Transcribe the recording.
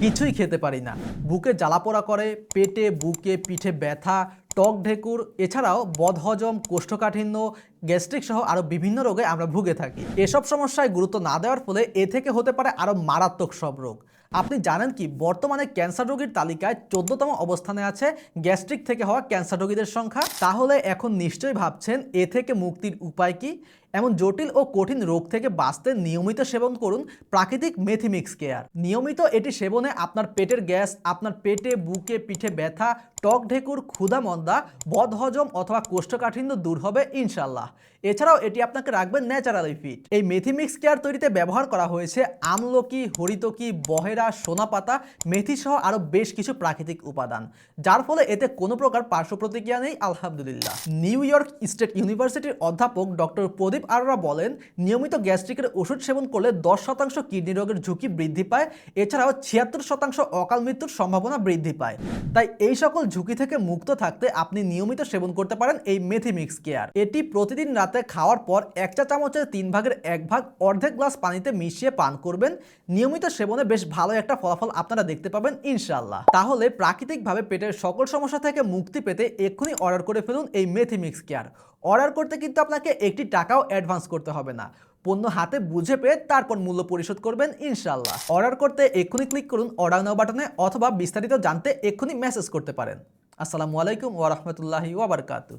কিছুই খেতে পারি না। বুকে জ্বালাপোড়া করে, পেটে, বুকে পিঠে ব্যথা, টক ঢেকুর, এছাড়াও বদহজম, কোষ্ঠকাঠিন্য, গ্যাস্ট্রিক সহ আরও বিভিন্ন রোগে আমরা ভুগে থাকি। এসব সমস্যায় গুরুত্ব না দেওয়ার ফলে এ থেকে হতে পারে আরও মারাত্মক সব রোগ। আপনি জানেন কি, বর্তমানে ক্যান্সার রোগীর তালিকায় চোদ্দতম অবস্থানে আছে গ্যাস্ট্রিক থেকে হওয়া ক্যান্সার রোগীদের সংখ্যা। তাহলে এখন নিশ্চয়ই ভাবছেন, এ থেকে মুক্তির উপায় কি? এমন জটিল ও কঠিন রোগ থেকে বাঁচতে নিয়মিত সেবন করুন প্রাকৃতিক মেথিমিক্স কেয়ার। নিয়মিত এটি সেবনে আপনার পেটের গ্যাস, আপনার পেটে, বুকে, পিঠে ব্যথা টক ঢেকুর, ক্ষুধা মন্দা, বদহজম অথবা কোষ্ঠকাঠিন্য দূর হবে ইনশাল্লাহ এছাড়াও এটি আপনাকে রাখবে ন্যাচারালি ফিট। এই মেথিমিক্স কেয়ার তৈরিতে ব্যবহার করা হয়েছে আমলকি, হরিতকি, বহেরা, সোনাপাতা মেথি সহ আরও বেশ কিছু প্রাকৃতিক উপাদান। যার ফলে এতে কোনো প্রকার পার্শ্ব প্রতিক্রিয়া নেই, আলহামদুলিল্লাহ। নিউ ইয়র্ক স্টেট ইউনিভার্সিটির অধ্যাপক ডক্টর প্রদীপ আরোরা বলেন, নিয়মিত গ্যাস্ট্রিকের ওষুধ সেবন করলে দশ শতাংশ কিডনি রোগের ঝুঁকি বৃদ্ধি পায়। এছাড়াও ছিয়াত্তর শতাংশ অকাল মৃত্যুর সম্ভাবনা বৃদ্ধি পায়। তাই এই সকল ঝুঁকি থেকে মুক্ত থাকতে আপনি নিয়মিত সেবন করতে পারেন এই মেথিমিক্স কেয়ার। এটি প্রতিদিন রাতে খাওয়ার পর এক চা চামচের তিন ভাগের এক ভাগ অর্ধেক গ্লাস পানিতে মিশিয়ে পান করবেন। নিয়মিত সেবনে বেশ ভালো একটা ফলাফল আপনারা দেখতে পাবেন ইনশাল্লাহ তাহলে প্রাকৃতিকভাবে পেটের সকল সমস্যা থেকে মুক্তি পেতে এক্ষুনি অর্ডার করে ফেলুন এই মেথি মিক্স কেয়ার। অর্ডার করতে কিন্তু আপনাকে একটি টাকাও অ্যাডভান্স করতে হবে না। পণ্য হাতে বুঝে পেয়ে তারপর মূল্য পরিশোধ করবেন ইনশাল্লাহ অর্ডার করতে এক্ষুনি ক্লিক করুন অর্ডার নাও বাটনে অথবা বিস্তারিত জানতে এক্ষুনি মেসেজ করতে পারেন। আসসালামু আলাইকুম ওয়ারহমতুল্লাহি রাহমাতুল্লাহি ওয়া বারাকাতুহু।